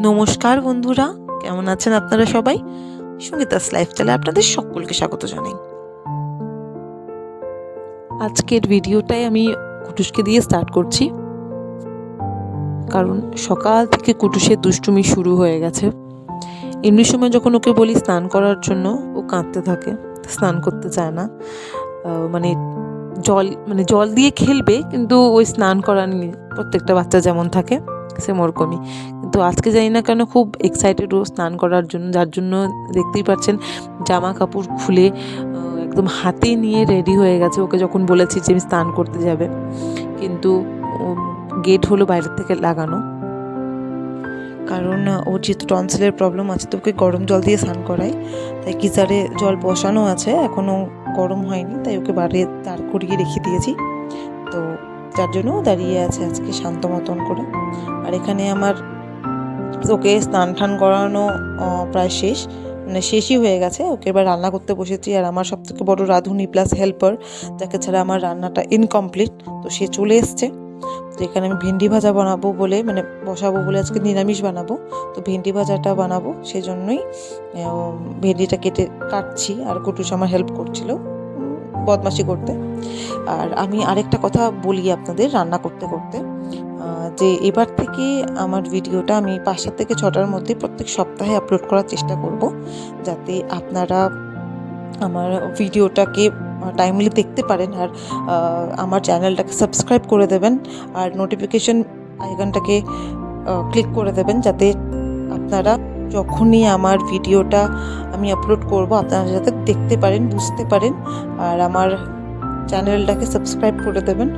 নমস্কার বন্ধুরা, কেমন আছেন আপনারা সবাই? সঙ্গীতাস লাইফস্টাইলে আপনাদের সকলকে স্বাগত জানাই। আজকের ভিডিওটাই আমি কুটুসকে দিয়ে স্টার্ট করছি। কারণ সকাল থেকে কুটুসের দুষ্টুমি শুরু হয়ে গেছে। এমনি সময় যখন ওকে বলি স্নান করার জন্য, ও কাঁদতে থাকে, স্নান করতে চায় না। মানে জল মানে জল দিয়ে খেলবে, কিন্তু ওই স্নান করার নি- প্রত্যেকটা বাচ্চা যেমন থাকে। সেম ওরকমই কিন্তু আজকে জানি না কেন খুব এক্সাইটেড ও স্নান করার জন্য, যার জন্য দেখতেই পাচ্ছেন জামা কাপড় খুলে একদম হাতে নিয়ে রেডি হয়ে গেছে। ওকে যখন বলেছি যে আমি স্নান করতে যাবে, কিন্তু গেট হলো বাইরের থেকে লাগানো। কারণ ওর যেহেতু টনসিলের প্রবলেম আছে, তো ওকে গরম জল দিয়ে স্নান করাই। তাই গিজারে জল বসানো আছে, এখনও গরম হয়নি, তাই ওকে বাইরে দাঁড় করিয়ে রেখে দিয়েছি। তো যার জন্য দাঁড়িয়ে আছে আজকে শান্ত মতন করে। আর এখানে আমার ওকে স্নান টান করানো প্রায় শেষ। মানে শেষই হয়ে গেছে। ওকে এবার রান্না করতে বসেছি। আর আমার সব থেকে বড় রাঁধুনি প্লাস হেল্পার যাকে ছাড়া আমার রান্নাটা ইনকমপ্লিট তো সে চলে এসছে। তো এখানে আমি ভেন্ডি ভাজা বানাবো বলে মানে বসাবো বলে আজকে নিরামিষ বানাবো। তো ভেন্ডি ভাজাটা বানাবো। সেজন্যই ভেন্ডিটা কেটে কাটছি। আর কুটুস আমার হেল্প করছিল। বদমাশি করতে। আর আমি আরেকটা কথা বলি আপনাদের রান্না করতে করতে। যে এবার থেকে আমার ভিডিওটা আমি পাঁচটা থেকে ছটার মধ্যে প্রত্যেক সপ্তাহে আপলোড করার চেষ্টা করব, যাতে আপনারা আমার ভিডিওটাকে টাইমলি দেখতে পারেন আর আমার চ্যানেলটাকে সাবস্ক্রাইব করে দেবেন আর নোটিফিকেশন আইকনটাকে ক্লিক করে দেবেন, যাতে আপনারা যখনই আমার ভিডিওটা আমি আপলোড করব, আপনারা যাতে দেখতে পারেন, বুঝতে পারেন, আর আমার চ্যানেলটাকে সাবস্ক্রাইব করে দেবেন।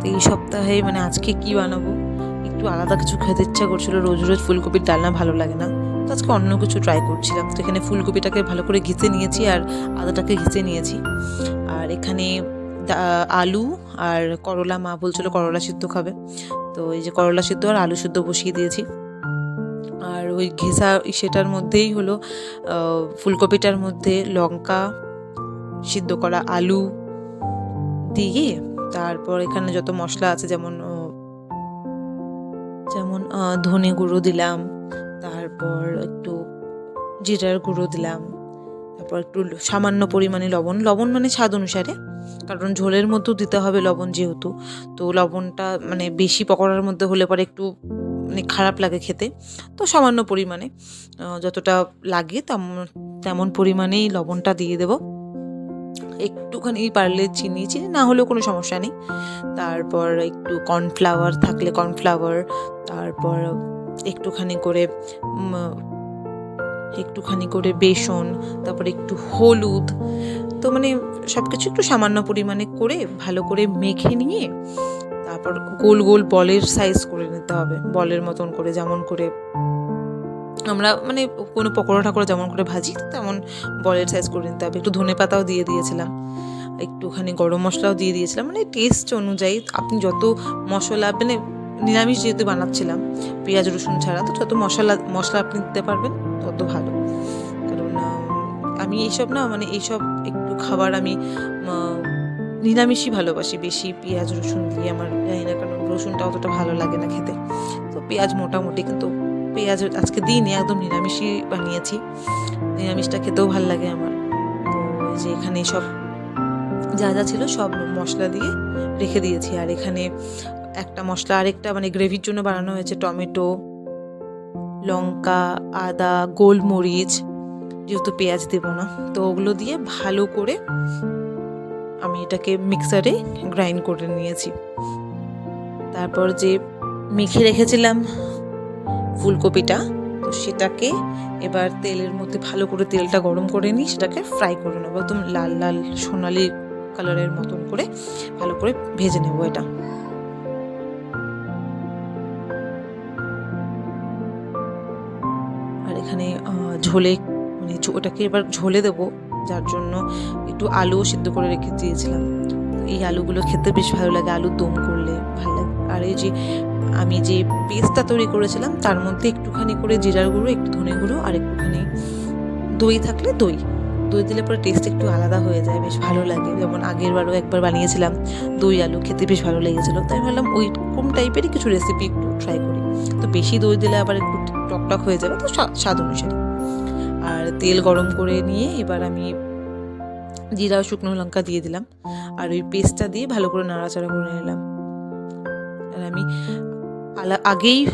তো এই সপ্তাহে মানে আজকে কি বানাবো? একটু আলাদা কিছু খেতে ইচ্ছা করছিল, রোজ রোজ ফুলকপির ডালনা ভালো লাগে না। তো আজকে অন্য কিছু ট্রাই করছিলাম, তো এখানে ফুলকপিটাকে ভালো করে ঘিচে নিয়েছি আর আদাটাকে ঘিচে নিয়েছি। আর এখানে আলু আর করলা মা বলছিল করলা সিদ্ধ খাবে। তো এই যে করলা সিদ্ধ আর আলু সিদ্ধ বসিয়ে দিয়েছি। আর ওই ঘেঁষা সেটার মধ্যেই হলো ফুলকপিটার মধ্যে লঙ্কা সিদ্ধ করা আলু দিয়ে, তারপর এখানে যত মশলা আছে যেমন যেমন ধনে গুঁড়ো দিলাম, তারপর একটু জিরার গুঁড়ো দিলাম তারপর একটু সামান্য পরিমাণে লবণ। লবণ মানে স্বাদ অনুসারে, কারণ ঝোলের মধ্যেও দিতে হবে লবণ যেহেতু। তো লবণটা মানে বেশি পকোড়ার মধ্যে হলে পরে একটু মানে খারাপ লাগে খেতে। তো সামান্য পরিমাণে যতটা লাগে তেমন তেমন পরিমাণেই লবণটা দিয়ে দেবো। একটুখানি পারলে চিনি চিনি না হলেও কোনো সমস্যা নেই। তারপর একটু কর্নফ্লাওয়ার থাকলে কর্নফ্লাওয়ার তারপর একটুখানি করে একটুখানি করে বেসন, তারপর একটু হলুদ। তো মানে সব কিছু একটু সামান্য পরিমাণে করে ভালো করে মেখে নিয়ে তারপর গোল গোল বলের সাইজ করে নিতে হবে, বলের মতন করে যেমন করে। আমরা মানে কোনো পকোড়া ঠাকুরা যেমন করে ভাজি, তেমন বলের সাইজ করে নিতে হবে। একটু ধনে পাতাও দিয়ে দিয়েছিলাম, একটুখানি গরম মশলাও দিয়ে দিয়েছিলাম। মানে টেস্ট অনুযায়ী আপনি যত মশলা মানে নিরামিষ যেহেতু বানাচ্ছিলাম, পেঁয়াজ, রসুন ছাড়া, তো যত মশলা মশলা আপনি দিতে পারবেন তত ভালো। কারণ, আমি এইসব না মানে এইসব একটু খাবার আমি নিরামিষই ভালোবাসি। বেশি পেঁয়াজ, রসুন দিয়ে আমার জানি না, কারণ রসুনটা অতটা ভালো লাগে না খেতে। তো পেঁয়াজ মোটামুটি, কিন্তু পেঁয়াজ আজকে দিইনি, একদম নিরামিষই বানিয়েছি। নিরামিষটা খেতেও ভালো লাগে আমার। তো যে এখানে সব, যা যা ছিল সব মশলা দিয়ে রেখে দিয়েছি। আর এখানে একটা মশলা, আরেকটা মানে গ্রেভির জন্য বানানো হয়েছে টমেটো লঙ্কা, আদা, গোলমরিচ, যেহেতু পেঁয়াজ দেবো না, তো ওগুলো দিয়ে ভালো করে আমি এটাকে মিক্সারে গ্রাইন্ড করে নিয়েছি। তারপর যে মেখে রেখেছিলাম ফুলকপিটা, তো সেটাকে এবার তেলের মধ্যে ভালো করে তেলটা গরম করে নিই সেটাকে ফ্রাই করে নেব। একদম লাল লাল সোনালি কালারের মতন করে ভালো করে ভেজে নেব এটা। ঝোলে মানে ওটাকে এবার ঝোলে দেবো, যার জন্য একটু আলুও সিদ্ধ করে রেখে দিয়েছিলাম। এই আলুগুলো খেতে বেশ ভালো লাগে আলু দম করলে ভালো লাগে। আর এই যে আমি যে পেস্টটা তৈরি করেছিলাম, তার মধ্যে একটুখানি করে জিরার গুঁড়ো, একটু ধনে গুঁড়ো আর একটুখানি দই থাকলে দই। দই দিলে পরে টেস্ট একটু আলাদা হয়ে যায়, বেশ ভালো লাগে। যেমন আগের বারও একবার বানিয়েছিলাম, দই আলু খেতে বেশ ভালো লেগেছিলো। তাই ভাবলাম ওইরকম টাইপেরই কিছু রেসিপি একটু ট্রাই করি। তো বেশি দই দিলে আবার একটু টকটক হয়ে যাবে, তো স্বা- স্বাদ অনুসারে। আর তেল গরম করে নিয়ে এবার আমি জিরা শুকনো লঙ্কা দিয়ে দিলাম। আর ওই পেস্টটা দিয়ে ভালো করে নাড়াচাড়া করে নিলাম। আর আমি আগেই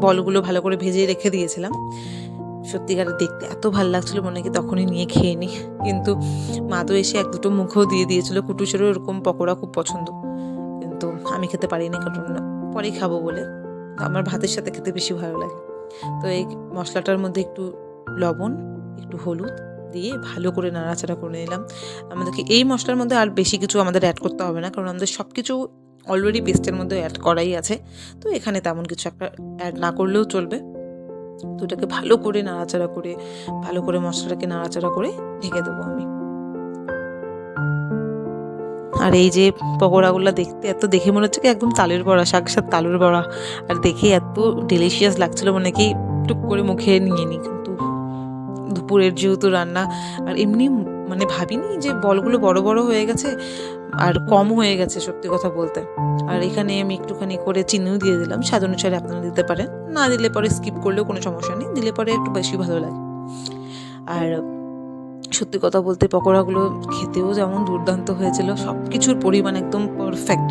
বলগুলো ভালো করে ভেজে রেখে দিয়েছিলাম। সত্যিকারে দেখতে এত ভালো লাগছিল মনে কি তখনই নিয়ে খেয়ে নিই কিন্তু মা তো এসে এক দুটো মুখেও দিয়ে দিয়েছিল। কুটুসেরও এরকম পকোড়া খুব পছন্দ। কিন্তু আমি খেতে পারিনি কারণ পরেই খাব বলে। আমার ভাতের সাথে খেতে বেশি ভালো লাগে। তো এই মশলাটার মধ্যে একটু লবণ, একটু হলুদ দিয়ে ভালো করে নাড়াচাড়া করে নিলাম। আমাদেরকে এই মশলার মধ্যে আর বেশি কিছু আমাদের অ্যাড করতে হবে না, কারণ আমাদের সব কিছু অলরেডি পেস্টের মধ্যে অ্যাড করাই আছে। তো এখানে তেমন কিছু একটা অ্যাড না করলেও চলবে। তো এটাকে ভালো করে নাড়াচাড়া করে, ভালো করে মশলাটাকে নাড়াচাড়া করে ঢেকে দেবো আমি। আর এই যে পকোড়াগুলো দেখতে এত দেখে মনে হচ্ছে কি একদম তালের বড়া, শাক সাক্ষাৎ তালের বড়া। আর দেখে এত ডেলিশিয়াস লাগছিল মানে কি টুক করে মুখে নিয়ে নিই। দুপুরের যেহেতু রান্না, আর এমনি মানে ভাবিনি যে বলগুলো বড় বড় হয়ে গেছে আর কম হয়ে গেছে সত্যি কথা বলতে। আর এখানে আমি একটুখানি করে চিনিও দিয়ে দিলাম। স্বাদ অনুসারে আপনারা দিতে পারেন। না দিলে পরে স্কিপ করলেও কোনো সমস্যা নেই। দিলে পরে একটু বেশি ভালো লাগে। আর সত্যি কথা বলতে পকোড়াগুলো খেতেও যেমন দুর্দান্ত হয়েছিল সব কিছুর পরিমাণ একদম পারফেক্ট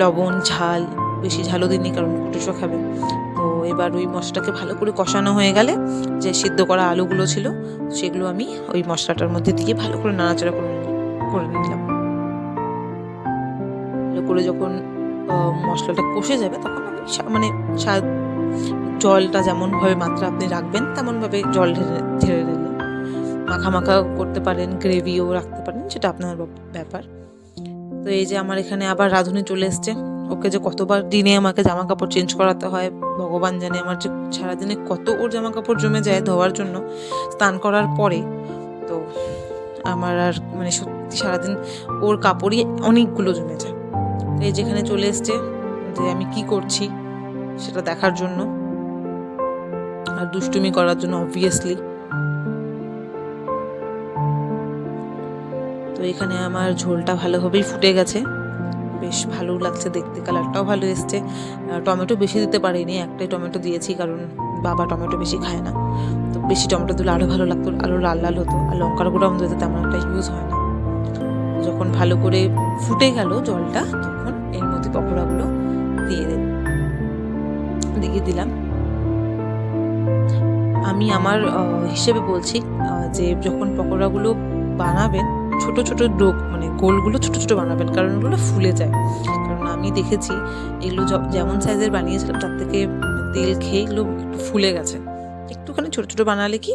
লবণ, ঝাল, বেশি ঝালও দিইনি কারণ কুটুসো খাবে। এবার ওই মশলাটাকে ভালো করে কষানো হয়ে গেলে যে সিদ্ধ করা আলুগুলো ছিল, সেগুলো আমি ওই মশলাটার মধ্যে দিয়ে ভালো করে নাড়াচাড়া করে করে নিলাম। ভালো করে যখন মশলাটা কষে যাবে তখন আমি মানে স্বাদ, জলটা যেমনভাবে মাত্রা আপনি রাখবেন তেমনভাবে জল ঢেলে ঢেলে দিলেন। মাখা মাখা করতে পারেন গ্রেভিও রাখতে পারেন, সেটা আপনার ব্যাপার। তো এই যে আমার এখানে আবার রাঁধুনি চলে এসছে। ওকে যে কতবার দিনে আমাকে জামা কাপড় চেঞ্জ করাতে হয়, ভগবান জানে আমার যে সারাদিনে কত ওর জামা কাপড় জমে যায় ধোয়ার জন্য, স্নান করার পরে। তো আমার আর মানে সত্যি সারাদিন ওর কাপড়ই অনেকগুলো জমে যায়। এই যেখানে চলে এসছে যে আমি কি করছি সেটা দেখার জন্য আর দুষ্টুমি করার জন্য অবভিয়াসলি তো এখানে আমার ঝোলটা ভালোভাবেই ফুটে গেছে। বেশ ভালো লাগছে দেখতে, কালারটাও ভালো এসছে। টমেটো বেশি দিতে পারিনি, একটাই টমেটো দিয়েছি কারণ বাবা টমেটো বেশি খায় না। তো বেশি টমেটো দিলে আরও ভালো লাগতো আরও লাল লাল হতো, আর লঙ্কার গুঁড়ো আমাদের তেমন একটা ইউজ হয় না। যখন ভালো করে ফুটে গেল জলটা, তখন এর মধ্যে পকোড়াগুলো দিয়ে দিন দিয়ে দিলাম। আমি আমার হিসেবে বলছি যে যখন পকোড়াগুলো বানাবেন ছোট ছোট ডোক মানে গোলগুলো ছোট ছোট বানাবেন, কারণ ওগুলো ফুলে যায়। কারণ আমি দেখেছি, এগুলো যেমন সাইজের বানিয়েছিলাম, তার থেকে তেল খেয়ে এগুলো একটু ফুলে গেছে। একটুখানি ছোট ছোট বানালে কি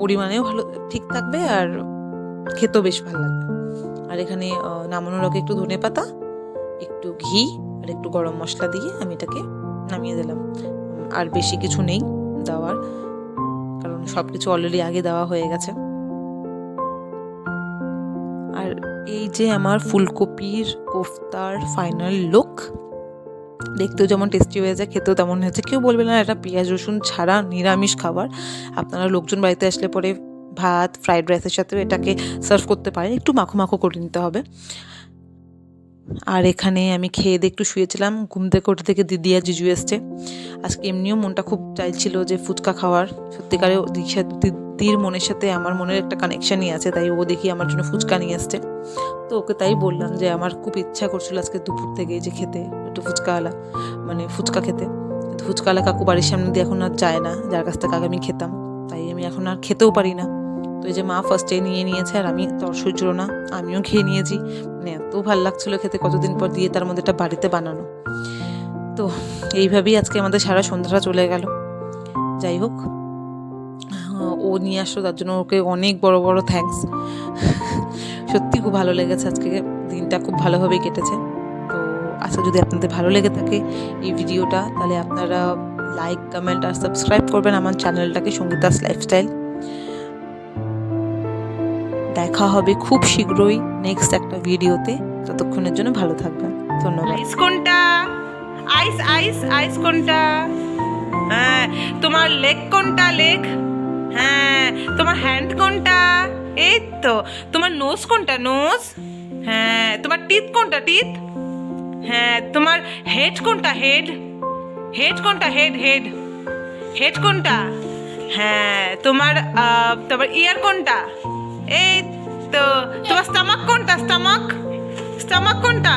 পরিমাণেও ভালো, ঠিক থাকবে আর খেতেও বেশ ভালো লাগবে। আর এখানে নামানোর আগে একটু ধনে পাতা, একটু ঘি, আর একটু গরম মশলা দিয়ে আমি এটাকে নামিয়ে দিলাম। আর বেশি কিছু নেই দেওয়ার, কারণ সব কিছু অলরেডি আগে দেওয়া হয়ে গেছে। এই যে আমার ফুলকপির কোফতার ফাইনাল লুক দেখতেও যেমন টেস্টি হয়ে যায়, খেতেও তেমন হয়েছে কেউ বলবে না, এটা পেঁয়াজ, রসুন ছাড়া নিরামিষ খাবার। আপনারা লোকজন বাড়িতে আসলে পরে ভাত ফ্রাইড রাইসের সাথেও এটাকে সার্ভ করতে পারেন। একটু মাখো মাখো করে নিতে হবে। আর এখানে আমি খেয়ে দিয়ে একটু শুয়েছিলাম। ঘুম থেকে উঠে থেকে দিদি আর জিজু এসছে। আজকে এমনিও মনটা খুব চাইছিল যে ফুচকা খাওয়ার। সত্যিকারে দিদির মনের সাথে আমার মনের একটা কানেকশনই আছে, তাই ও দেখি আমার জন্য ফুচকা নিয়ে এসছে। তো ওকে তাই বললাম যে আমার খুব ইচ্ছা করছিল আজকে দুপুর থেকে যে খেতে, একটু ফুচকাওয়ালা মানে ফুচকা খেতে। কিন্তু ফুচকাওয়ালা কাকু বাড়ির সামনে দিয়ে এখন আর যায় না, যার কাছ থেকে আগে আমি খেতাম। তাই আমি এখন আর খেতেও পারি না। তো এই যে মা ফার্স্টে নিয়ে নিয়েছে আর আমি তর সহ্য না, আমিও খেয়ে নিয়েছি। মানে এত ভালো লাগছিল খেতে কতদিন পর দিয়ে তার মধ্যে এটা বাড়িতে বানানো। তো এইভাবেই আজকে আমাদের সারা সন্ধ্যাটা চলে গেল। যাই হোক ও নিয়ে আসলো, তার জন্য ওকে অনেক বড় বড় থ্যাঙ্কস সত্যি খুব ভালো লেগেছে আজকে, দিনটা খুব ভালোভাবেই কেটেছে। তো আজকে যদি আপনাদের ভালো লেগে থাকে এই ভিডিওটা তাহলে আপনারা লাইক কমেন্ট আর সাবস্ক্রাইব করবেন আমার চ্যানেলটাকে সঙ্গীতাস লাইফস্টাইল দেখা হবে খুব শীঘ্রই নেক্সট একটা ভিডিওতে। ততক্ষণের জন্য ভালো থাকবেন। ধন্যবাদ। কোনটা? আইস আইস আইস কোনটা? হ্যাঁ তোমার লেগ কোনটা লেগ হ্যাঁ তোমার হ্যান্ড কোনটা? এই তো, তোমার নোজ কোনটা নোজ হ্যাঁ তোমার টিথ কোনটা টিথ হ্যাঁ তোমার হেড কোনটা হেড হেড কোনটা হেড হেড হেড কোনটা? হ্যাঁ তোমার তোমার ইয়ার কোনটা? এই তো তোমার স্টামাক কোনটা? স্টামাক স্টামাক কোনটা?